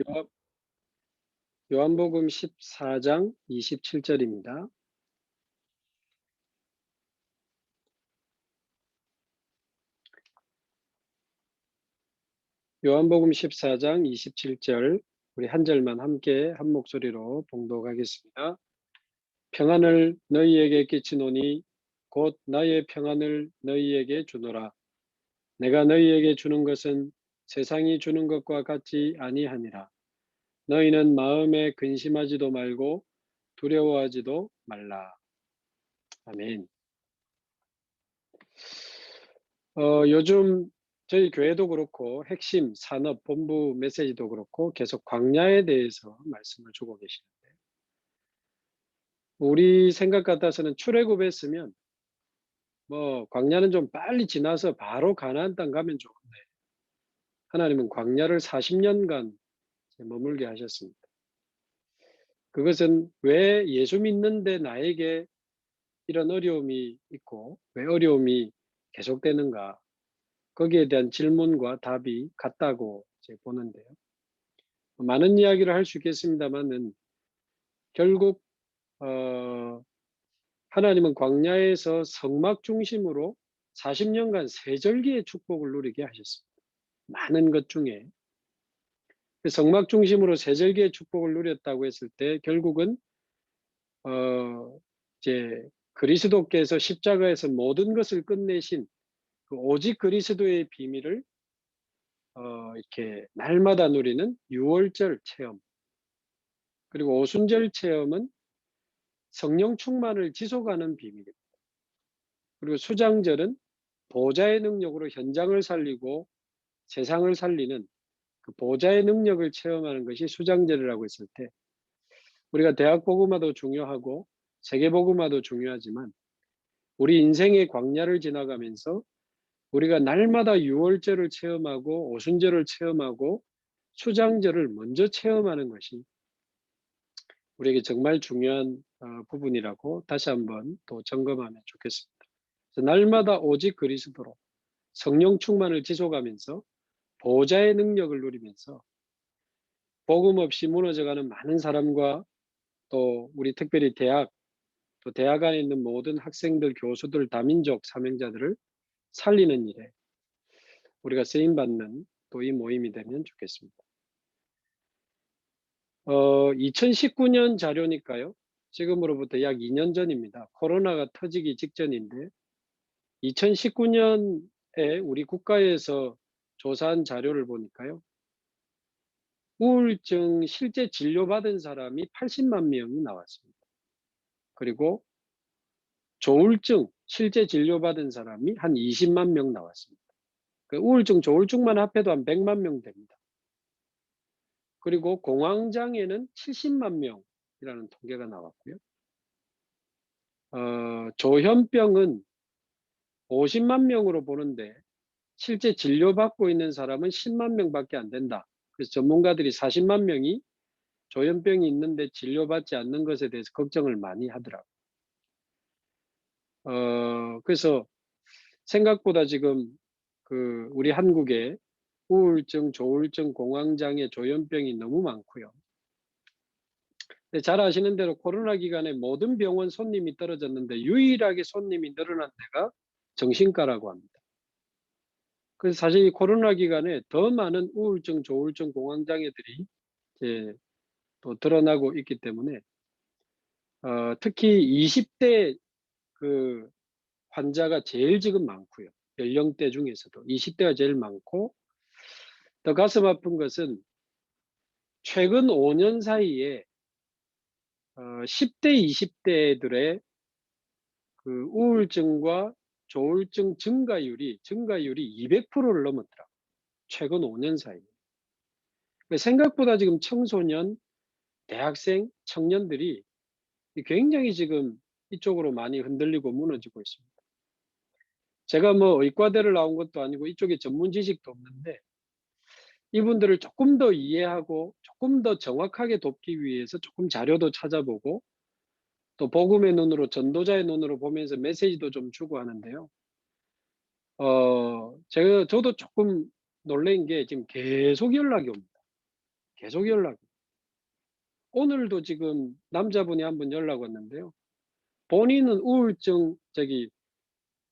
요한, 요한복음 14장 27절입니다. 요한복음 14장 27절 우리 한 절만 함께 한 목소리로 봉독하겠습니다. 평안을 너희에게 끼치노니 곧 나의 평안을 너희에게 주노라. 내가 너희에게 주는 것은 세상이 주는 것과 같지 아니하니라. 너희는 마음에 근심하지도 말고 두려워하지도 말라. 아멘. 어, 요즘 저희 교회도 그렇고 핵심 산업 본부 메시지도 그렇고 계속 광야에 대해서 말씀을 주고 계시는데 우리 생각 같아서는 출애굽했으면 뭐 광야는 좀 빨리 지나서 바로 가나안 땅 가면 좋은데 하나님은 광야를 40년간 머물게 하셨습니다. 그것은 왜 예수 믿는데 나에게 이런 어려움이 있고 왜 어려움이 계속되는가 거기에 대한 질문과 답이 같다고 보는데요. 많은 이야기를 할 수 있겠습니다만은 결국 어, 하나님은 광야에서 성막 중심으로 40년간 세절기의 축복을 누리게 하셨습니다. 많은 것 중에 그 성막 중심으로 세절기의 축복을 누렸다고 했을 때 결국은 어, 이제 그리스도께서 십자가에서 모든 것을 끝내신 그 오직 그리스도의 비밀을 어, 이렇게 날마다 누리는 유월절 체험 그리고 오순절 체험은 성령 충만을 지속하는 비밀입니다. 그리고 수장절은 보좌의 능력으로 현장을 살리고 세상을 살리는 그 보좌의 능력을 체험하는 것이 수장절이라고 했을 때 우리가 대학 복음화도 중요하고 세계 복음화도 중요하지만 우리 인생의 광야를 지나가면서 우리가 날마다 유월절을 체험하고 오순절을 체험하고 수장절을 먼저 체험하는 것이 우리에게 정말 중요한 어, 부분이라고 다시 한번 또 점검하면 좋겠습니다. 날마다 오직 그리스도로 성령 충만을 지속하면서 보좌의 능력을 누리면서 복음 없이 무너져가는 많은 사람과 또 우리 특별히 대학 또 대학 안에 있는 모든 학생들, 교수들, 다민족 사명자들을 살리는 일에 우리가 쓰임 받는 또 이 모임이 되면 좋겠습니다. 어, 2019년 자료니까요. 지금으로부터 약 2년 전입니다. 코로나가 터지기 직전인데 2019년에 우리 국가에서 조사한 자료를 보니까요. 우울증 실제 진료받은 사람이 80만 명이 나왔습니다. 그리고 조울증 실제 진료받은 사람이 한 20만 명 나왔습니다. 그 우울증, 조울증만 합해도 한 100만 명 됩니다. 그리고 공황장애는 70만 명이라는 통계가 나왔고요. 어, 조현병은 50만 명으로 보는데 실제 진료받고 있는 사람은 10만 명밖에 안 된다. 그래서 전문가들이 40만 명이 조현병이 있는데 진료받지 않는 것에 대해서 걱정을 많이 하더라고요. 어, 그래서 생각보다 지금 그 우리 한국에 우울증, 조울증, 공황장애, 조현병이 너무 많고요. 잘 아시는 대로 코로나 기간에 모든 병원 손님이 떨어졌는데 유일하게 손님이 늘어난 데가 정신과라고 합니다. 그래서 사실 이 코로나 기간에 더 많은 우울증, 조울증, 공황장애들이 이제 또 드러나고 있기 때문에 어, 특히 20대 그 환자가 제일 지금 많고요. 연령대 중에서도 20대가 제일 많고 더 가슴 아픈 것은 최근 5년 사이에 어, 10대, 20대들의 그 우울증과 조울증 증가율이 증가율이 200%를 넘었더라. 최근 5년 사이. 생각보다 지금 청소년, 대학생, 청년들이 굉장히 지금 이쪽으로 많이 흔들리고 무너지고 있습니다. 제가 뭐 의과대를 나온 것도 아니고 이쪽에 전문 지식도 없는데 이분들을 조금 더 이해하고 조금 더 정확하게 돕기 위해서 조금 자료도 찾아보고 또 복음의 눈으로 전도자의 눈으로 보면서 메시지도 좀 주고 하는데요. 어, 제가 저도 조금 놀란 게 지금 계속 연락이 옵니다. 계속 연락이. 오늘도 지금 남자분이 한 분 연락 왔는데요. 본인은 우울증 저기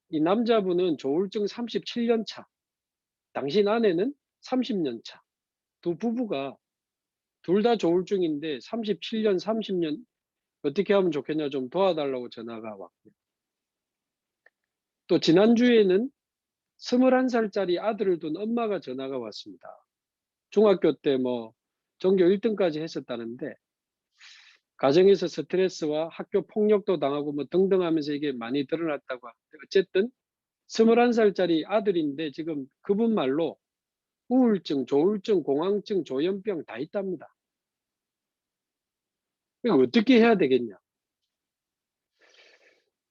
이 남자분은 조울증 37년 차. 당신 아내는 30년 차. 두 부부가 둘 다 조울증인데 37년, 30년 어떻게 하면 좋겠냐 좀 도와달라고 전화가 왔고요. 또 지난주에는 21살짜리 아들을 둔 엄마가 전화가 왔습니다. 중학교 때 뭐 전교 1등까지 했었다는데 가정에서 스트레스와 학교 폭력도 당하고 뭐 등등 하면서 이게 많이 드러났다고 하는데 어쨌든 21살짜리 아들인데 지금 그분 말로 우울증, 조울증, 공황증, 조현병 다 있답니다. 이거 어떻게 해야 되겠냐?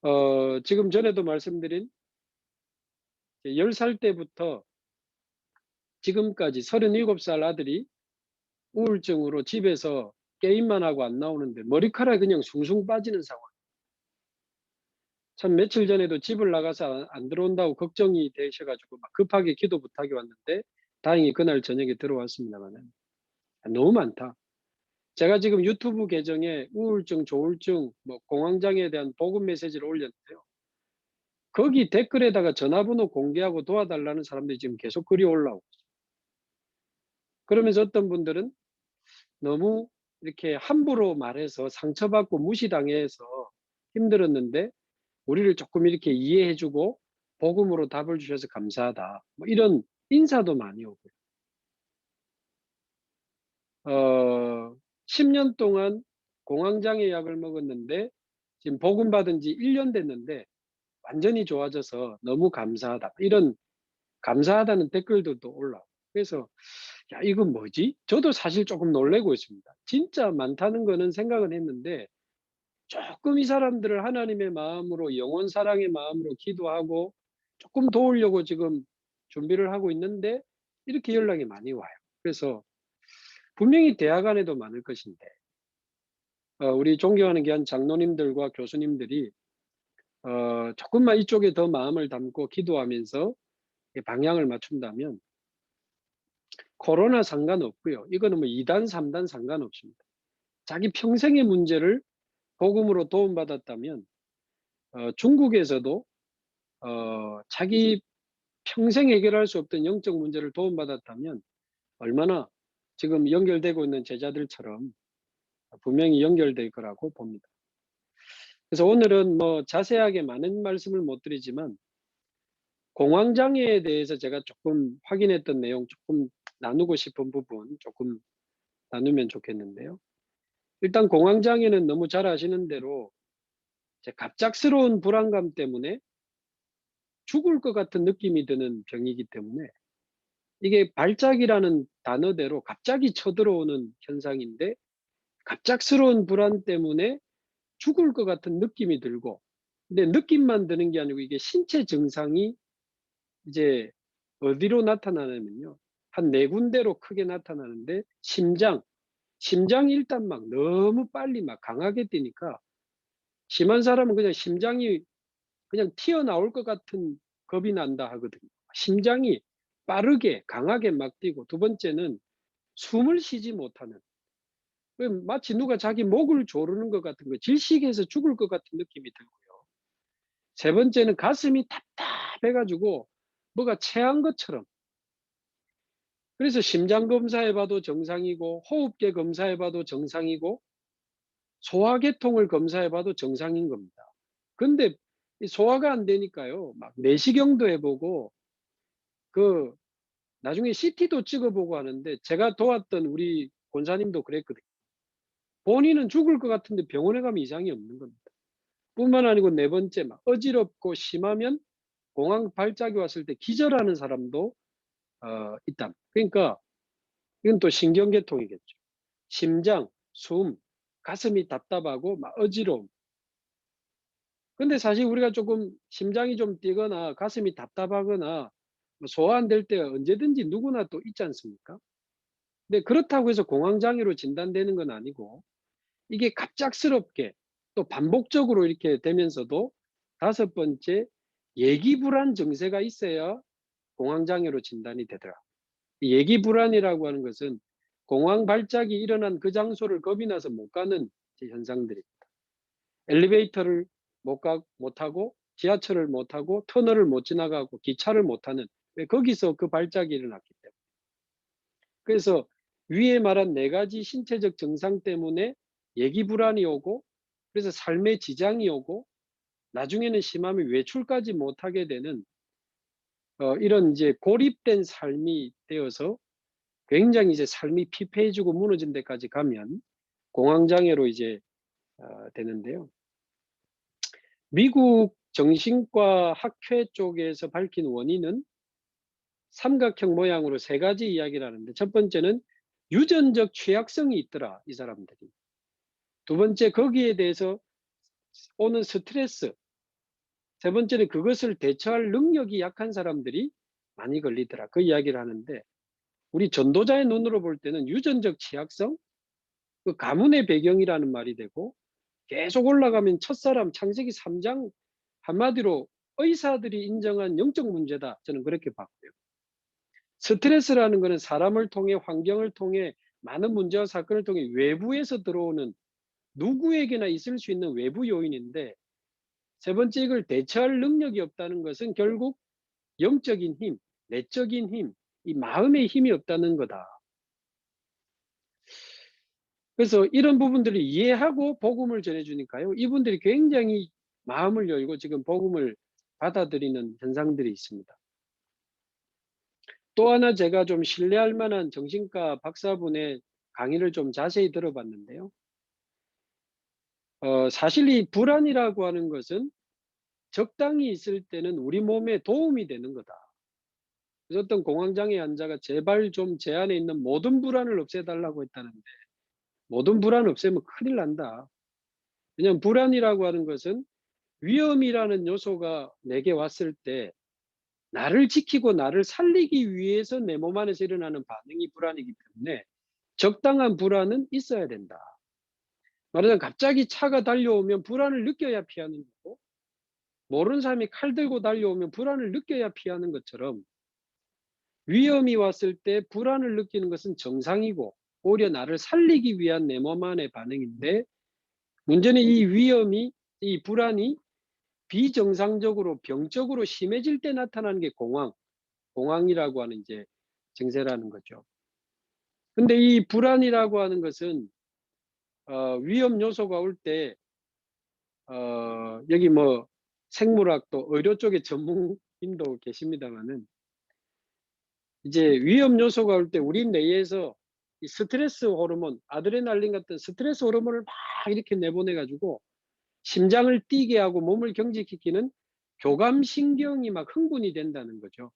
어, 지금 전에도 말씀드린 10살 때부터 지금까지 37살 아들이 우울증으로 집에서 게임만 하고 안 나오는데 머리카락이 그냥 숭숭 빠지는 상황. 참 며칠 전에도 집을 나가서 안- 안 들어온다고 걱정이 되셔가지고 막 급하게 기도 부탁이 왔는데 다행히 그날 저녁에 들어왔습니다만은 너무 많다. 제가 지금 유튜브 계정에 우울증, 조울증, 뭐 공황장애에 대한 복음 메시지를 올렸는데요. 거기 댓글에다가 전화번호 공개하고 도와달라는 사람들이 지금 계속 글이 올라오고 있어요. 그러면서 어떤 분들은 너무 이렇게 함부로 말해서 상처받고 무시당해서 힘들었는데 우리를 조금 이렇게 이해해주고 복음으로 답을 주셔서 감사하다. 뭐 이런 인사도 많이 오고요. 어, 10년 동안 공황장애 약을 먹었는데 지금 복음 받은 지 1년 됐는데 완전히 좋아져서 너무 감사하다. 이런 감사하다는 댓글들도 올라오고. 그래서 야, 이건 뭐지? 저도 사실 조금 놀래고 있습니다. 진짜 많다는 거는 생각은 했는데 조금 이 사람들을 하나님의 마음으로 영원 사랑의 마음으로 기도하고 조금 도우려고 지금 준비를 하고 있는데 이렇게 연락이 많이 와요. 그래서 분명히 대학 안에도 많을 것인데 어, 우리 존경하는 귀한 장로님들과 교수님들이 어, 조금만 이쪽에 더 마음을 담고 기도하면서 방향을 맞춘다면 코로나 상관없고요. 이거는 뭐 2단, 3단 상관없습니다. 자기 평생의 문제를 복음으로 도움받았다면 어, 중국에서도 어, 자기 평생 해결할 수 없던 영적 문제를 도움받았다면 얼마나 지금 연결되고 있는 제자들처럼 분명히 연결될 거라고 봅니다. 그래서 오늘은 뭐 자세하게 많은 말씀을 못 드리지만 공황장애에 대해서 제가 조금 확인했던 내용 조금 나누고 싶은 부분 조금 나누면 좋겠는데요. 일단 공황장애는 너무 잘 아시는 대로 갑작스러운 불안감 때문에 죽을 것 같은 느낌이 드는 병이기 때문에 이게 발작이라는 단어대로 갑자기 쳐들어오는 현상인데 갑작스러운 불안 때문에 죽을 것 같은 느낌이 들고 근데 느낌만 드는 게 아니고 이게 신체 증상이 이제 어디로 나타나냐면요. 한 네 군데로 크게 나타나는데 심장, 심장이 일단 막 너무 빨리 막 강하게 뛰니까 심한 사람은 그냥 심장이 그냥 튀어나올 것 같은 겁이 난다 하거든요. 심장이 빠르게 강하게 막 뛰고 두 번째는 숨을 쉬지 못하는 마치 누가 자기 목을 조르는 것 같은 거 질식해서 죽을 것 같은 느낌이 들고요. 세 번째는 가슴이 답답해가지고 뭐가 체한 것처럼 그래서 심장 검사해봐도 정상이고 호흡계 검사해봐도 정상이고 소화계통을 검사해봐도 정상인 겁니다. 근데 소화가 안 되니까요. 막 내시경도 해보고 그 나중에 CT도 찍어보고 하는데 제가 도왔던 우리 권사님도 그랬거든요. 본인은 죽을 것 같은데 병원에 가면 이상이 없는 겁니다. 뿐만 아니고 네 번째 막 어지럽고 심하면 공황 발작이 왔을 때 기절하는 사람도 어, 있다. 그러니까 이건 또 신경계통이겠죠. 심장, 숨, 가슴이 답답하고 막 어지러움. 근데 사실 우리가 조금 심장이 좀 뛰거나 가슴이 답답하거나 뭐 소화 안될때 언제든지 누구나 또 있지 않습니까? 근데 그렇다고 해서 공황장애로 진단되는 건 아니고 이게 갑작스럽게 또 반복적으로 이렇게 되면서도 다섯 번째 예기 불안 증세가 있어야 공황장애로 진단이 되더라. 예기 불안이라고 하는 것은 공황 발작이 일어난 그 장소를 겁이 나서 못 가는 현상들입니다. 엘리베이터를 못 가, 못 타고 지하철을 못 타고 터널을 못 지나가고 기차를 못 타는 왜 거기서 그 발작이 일어났기 때문에. 그래서 위에 말한 네 가지 신체적 증상 때문에 예기 불안이 오고 그래서 삶의 지장이 오고 나중에는 심하면 외출까지 못하게 되는 어, 이런 이제 고립된 삶이 되어서 굉장히 이제 삶이 피폐해지고 무너진 데까지 가면 공황장애로 이제 어, 되는데요. 미국 정신과 학회 쪽에서 밝힌 원인은 삼각형 모양으로 세 가지 이야기를 하는데 첫 번째는 유전적 취약성이 있더라 이 사람들이. 두 번째 거기에 대해서 오는 스트레스. 세 번째는 그것을 대처할 능력이 약한 사람들이 많이 걸리더라 그 이야기를 하는데 우리 전도자의 눈으로 볼 때는 유전적 취약성? 그 가문의 배경이라는 말이 되고 계속 올라가면 첫사람 창세기 3장 한마디로 의사들이 인정한 영적 문제다. 저는 그렇게 봤고요 스트레스라는 것은 사람을 통해 환경을 통해 많은 문제와 사건을 통해 외부에서 들어오는 누구에게나 있을 수 있는 외부 요인인데 세 번째 이걸 대처할 능력이 없다는 것은 결국 영적인 힘, 내적인 힘, 이 마음의 힘이 없다는 거다. 그래서 이런 부분들을 이해하고 복음을 전해주니까요. 이분들이 굉장히 마음을 열고 지금 복음을 받아들이는 현상들이 있습니다. 또 하나 제가 좀 신뢰할 만한 정신과 박사분의 강의를 좀 자세히 들어봤는데요. 어, 사실 이 불안이라고 하는 것은 적당히 있을 때는 우리 몸에 도움이 되는 거다. 그래서 어떤 공황장애 환자가 제발 좀 제 안에 있는 모든 불안을 없애달라고 했다는데 모든 불안 없애면 큰일 난다. 왜냐하면 불안이라고 하는 것은 위험이라는 요소가 내게 왔을 때 나를 지키고 나를 살리기 위해서 내 몸 안에서 일어나는 반응이 불안이기 때문에 적당한 불안은 있어야 된다. 말하자면 갑자기 차가 달려오면 불안을 느껴야 피하는 거고 모르는 사람이 칼 들고 달려오면 불안을 느껴야 피하는 것처럼 위험이 왔을 때 불안을 느끼는 것은 정상이고 오히려 나를 살리기 위한 내 몸 안의 반응인데 문제는 이 위험이 이 불안이 비정상적으로 병적으로 심해질 때 나타나는 게 공황, 공황이라고 하는 이제 증세라는 거죠. 근데 이 불안이라고 하는 것은 어, 위험 요소가 올때 어, 여기 뭐 생물학도 의료 쪽에 전문인도 계십니다만은 이제 위험 요소가 올 때 우리 뇌에서 이 스트레스 호르몬, 아드레날린 같은 스트레스 호르몬을 막 이렇게 내보내 가지고 심장을 뛰게 하고 몸을 경직시키는 교감신경이 막 흥분이 된다는 거죠.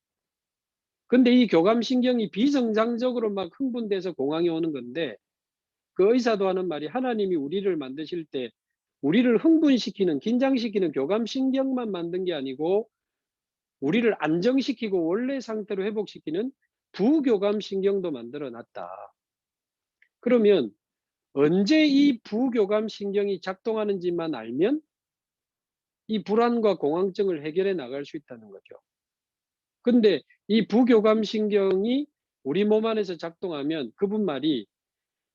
근데 이 교감신경이 비정상적으로 막 흥분돼서 공황이 오는 건데 그 의사도 하는 말이 하나님이 우리를 만드실 때 우리를 흥분시키는 긴장시키는 교감신경만 만든 게 아니고 우리를 안정시키고 원래 상태로 회복시키는 부교감신경도 만들어 놨다. 그러면 언제 이 부교감 신경이 작동하는지만 알면 이 불안과 공황증을 해결해 나갈 수 있다는 거죠. 근데 이 부교감 신경이 우리 몸 안에서 작동하면 그분 말이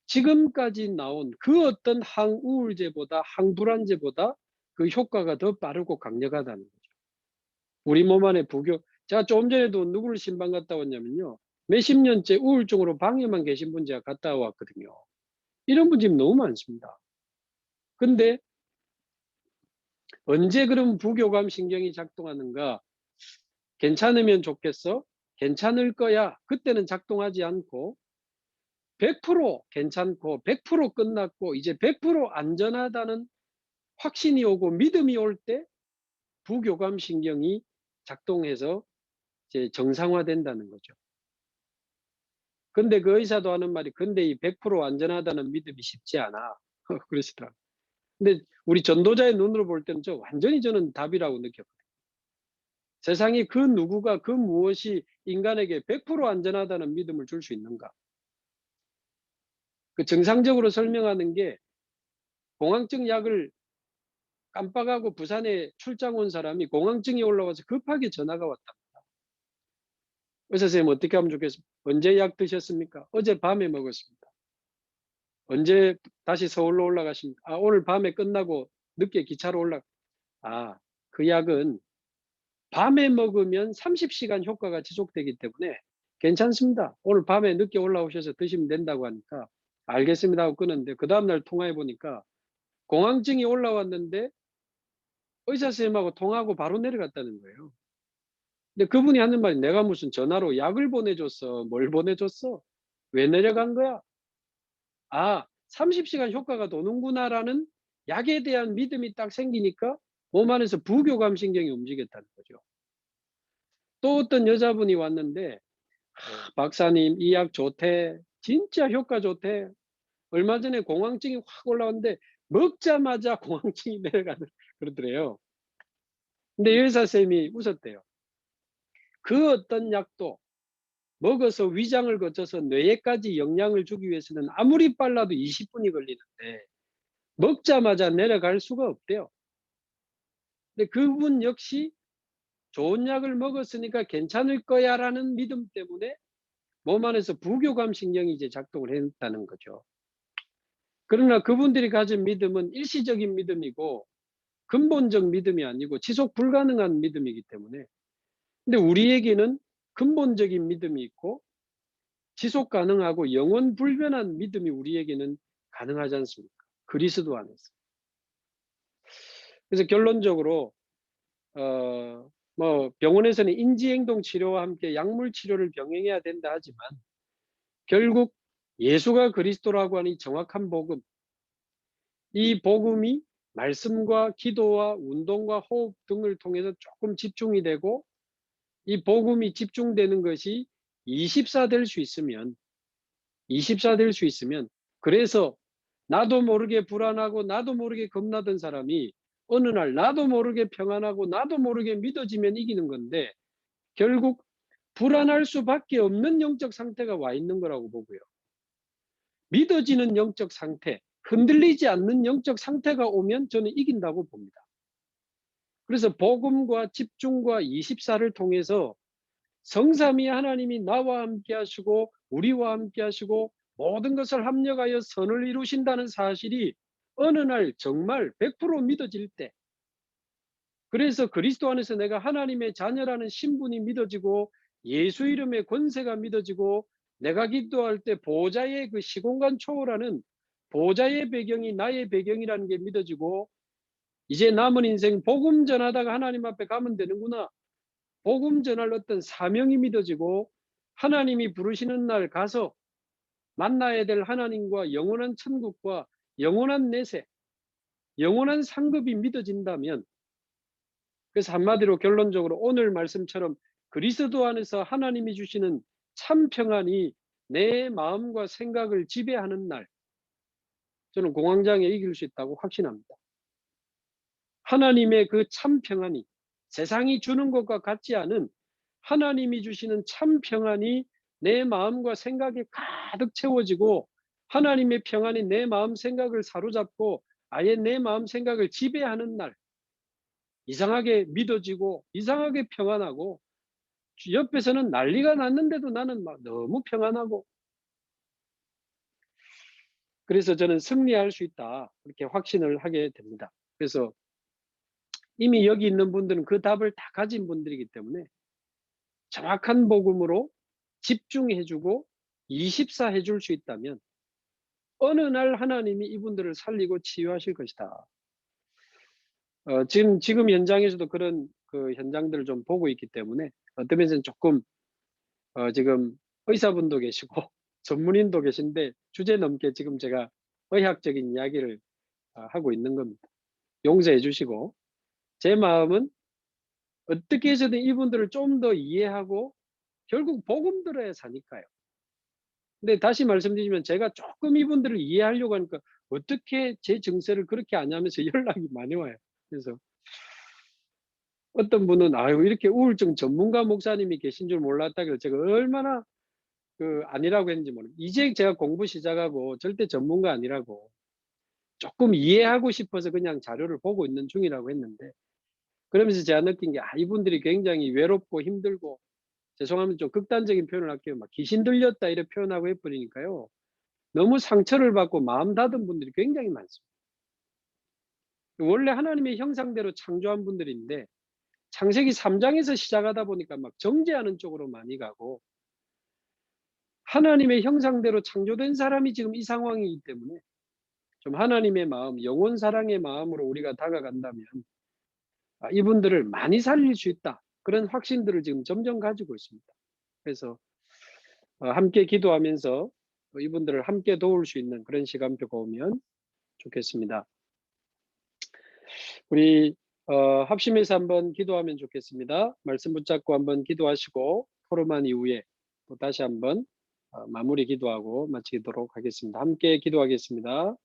지금까지 나온 그 어떤 항우울제보다 항불안제보다 그 효과가 더 빠르고 강력하다는 거죠. 우리 몸 안에 부교 제가 조금 전에도 누구를 신방 갔다 왔냐면요. 몇십 년째 우울증으로 방에만 계신 분 제가 갔다 왔거든요. 이런 분집이 너무 많습니다. 근데 언제 그런 부교감 신경이 작동하는가? 괜찮으면 좋겠어? 괜찮을 거야. 그때는 작동하지 않고 100% 괜찮고 100% 끝났고 이제 100% 안전하다는 확신이 오고 믿음이 올 때 부교감 신경이 작동해서 이제 정상화된다는 거죠. 근데 그 의사도 하는 말이 근데 이 100% 안전하다는 믿음이 쉽지 않아. 그러시더라고요. 근데 우리 전도자의 눈으로 볼 때는 저 완전히 저는 답이라고 느꼈거든요. 세상에 그 누구가 그 무엇이 인간에게 100% 안전하다는 믿음을 줄 수 있는가? 그 정상적으로 설명하는 게 공황증 약을 깜빡하고 부산에 출장 온 사람이 공황증이 올라와서 급하게 전화가 왔다. 의사 선생님 어떻게 하면 좋겠습니까? 언제 약 드셨습니까? 어제 밤에 먹었습니다. 언제 다시 서울로 올라가십니까? 아, 오늘 밤에 끝나고 늦게 기차로 올라. 아, 그 약은 밤에 먹으면 30시간 효과가 지속되기 때문에 괜찮습니다. 오늘 밤에 늦게 올라오셔서 드시면 된다고 하니까 알겠습니다 하고 끊었는데 그 다음날 통화해 보니까 공황증이 올라왔는데 의사 선생님하고 통화하고 바로 내려갔다는 거예요. 근데 그분이 하는 말이 내가 무슨 전화로 약을 보내줬어. 뭘 보내줬어? 왜 내려간 거야? 아, 30시간 효과가 도는구나라는 약에 대한 믿음이 딱 생기니까 몸 안에서 부교감 신경이 움직였다는 거죠. 또 어떤 여자분이 왔는데 아, 박사님 이 약 좋대. 진짜 효과 좋대. 얼마 전에 공황증이 확 올라왔는데 먹자마자 공황증이 내려가는 그러더래요. 근데 여의사 선생님이 웃었대요. 그 어떤 약도 먹어서 위장을 거쳐서 뇌에까지 영향을 주기 위해서는 아무리 빨라도 20분이 걸리는데 먹자마자 내려갈 수가 없대요. 근데 그분 역시 좋은 약을 먹었으니까 괜찮을 거야 라는 믿음 때문에 몸 안에서 부교감 신경이 이제 작동을 했다는 거죠. 그러나 그분들이 가진 믿음은 일시적인 믿음이고 근본적 믿음이 아니고 지속 불가능한 믿음이기 때문에 근데 우리에게는 근본적인 믿음이 있고 지속 가능하고 영원 불변한 믿음이 우리에게는 가능하지 않습니까? 그리스도 안에서. 그래서 결론적으로 어, 뭐 병원에서는 인지행동 치료와 함께 약물 치료를 병행해야 된다 하지만 결국 예수가 그리스도라고 하는 이 정확한 복음 이 복음이 말씀과 기도와 운동과 호흡 등을 통해서 조금 집중이 되고 이 복음이 집중되는 것이 24 될 수 있으면 24 될 수 있으면 그래서 나도 모르게 불안하고 나도 모르게 겁나던 사람이 어느 날 나도 모르게 평안하고 나도 모르게 믿어지면 이기는 건데 결국 불안할 수밖에 없는 영적 상태가 와 있는 거라고 보고요. 믿어지는 영적 상태, 흔들리지 않는 영적 상태가 오면 저는 이긴다고 봅니다. 그래서 복음과 집중과 24를 통해서 성삼위 하나님이 나와 함께 하시고 우리와 함께 하시고 모든 것을 합력하여 선을 이루신다는 사실이 어느 날 정말 100% 믿어질 때 그래서 그리스도 안에서 내가 하나님의 자녀라는 신분이 믿어지고 예수 이름의 권세가 믿어지고 내가 기도할 때 보좌의 그 시공간 초월하는 보좌의 배경이 나의 배경이라는 게 믿어지고 이제 남은 인생 복음 전하다가 하나님 앞에 가면 되는구나. 복음 전할 어떤 사명이 믿어지고 하나님이 부르시는 날 가서 만나야 될 하나님과 영원한 천국과 영원한 내세, 영원한 상급이 믿어진다면 그래서 한마디로 결론적으로 오늘 말씀처럼 그리스도 안에서 하나님이 주시는 참 평안이 내 마음과 생각을 지배하는 날 저는 공황장애 이길 수 있다고 확신합니다. 하나님의 그 참 평안이 세상이 주는 것과 같지 않은 하나님이 주시는 참 평안이 내 마음과 생각에 가득 채워지고 하나님의 평안이 내 마음 생각을 사로잡고 아예 내 마음 생각을 지배하는 날 이상하게 믿어지고 이상하게 평안하고 옆에서는 난리가 났는데도 나는 막 너무 평안하고 그래서 저는 승리할 수 있다 이렇게 확신을 하게 됩니다. 그래서 이미 여기 있는 분들은 그 답을 다 가진 분들이기 때문에 정확한 복음으로 집중해주고 24 해줄 수 있다면 어느 날 하나님이 이분들을 살리고 치유하실 것이다. 어, 지금 지금 현장에서도 그런 그 현장들을 좀 보고 있기 때문에 어떤 면에서는 조금 어, 지금 의사분도 계시고 전문인도 계신데 주제 넘게 지금 제가 의학적인 이야기를 어, 하고 있는 겁니다. 용서해 주시고 제 마음은 어떻게 해서든 이분들을 좀 더 이해하고 결국 복음 들어야 사니까요. 근데 다시 말씀드리면 제가 조금 이분들을 이해하려고 하니까 어떻게 제 증세를 그렇게 아냐면서 연락이 많이 와요. 그래서 어떤 분은 아유 이렇게 우울증 전문가 목사님이 계신 줄 몰랐다고 제가 얼마나 그 아니라고 했는지 모르 이제 제가 공부 시작하고 절대 전문가 아니라고 조금 이해하고 싶어서 그냥 자료를 보고 있는 중이라고 했는데 그러면서 제가 느낀 게 아, 이분들이 굉장히 외롭고 힘들고 죄송하면 좀 극단적인 표현을 할게요. 막 귀신 들렸다 이렇게 표현하고 해버리니까요. 너무 상처를 받고 마음 닫은 분들이 굉장히 많습니다. 원래 하나님의 형상대로 창조한 분들인데 창세기 3장에서 시작하다 보니까 막 정죄하는 쪽으로 많이 가고 하나님의 형상대로 창조된 사람이 지금 이 상황이기 때문에 좀 하나님의 마음, 영원 사랑의 마음으로 우리가 다가간다면 아, 이분들을 많이 살릴 수 있다. 그런 확신들을 지금 점점 가지고 있습니다. 그래서 어, 함께 기도하면서 이분들을 함께 도울 수 있는 그런 시간표가 오면 좋겠습니다. 우리 어, 합심해서 한번 기도하면 좋겠습니다. 말씀 붙잡고 한번 기도하시고 포럼한 이후에 또 다시 한번 어, 마무리 기도하고 마치도록 하겠습니다. 함께 기도하겠습니다.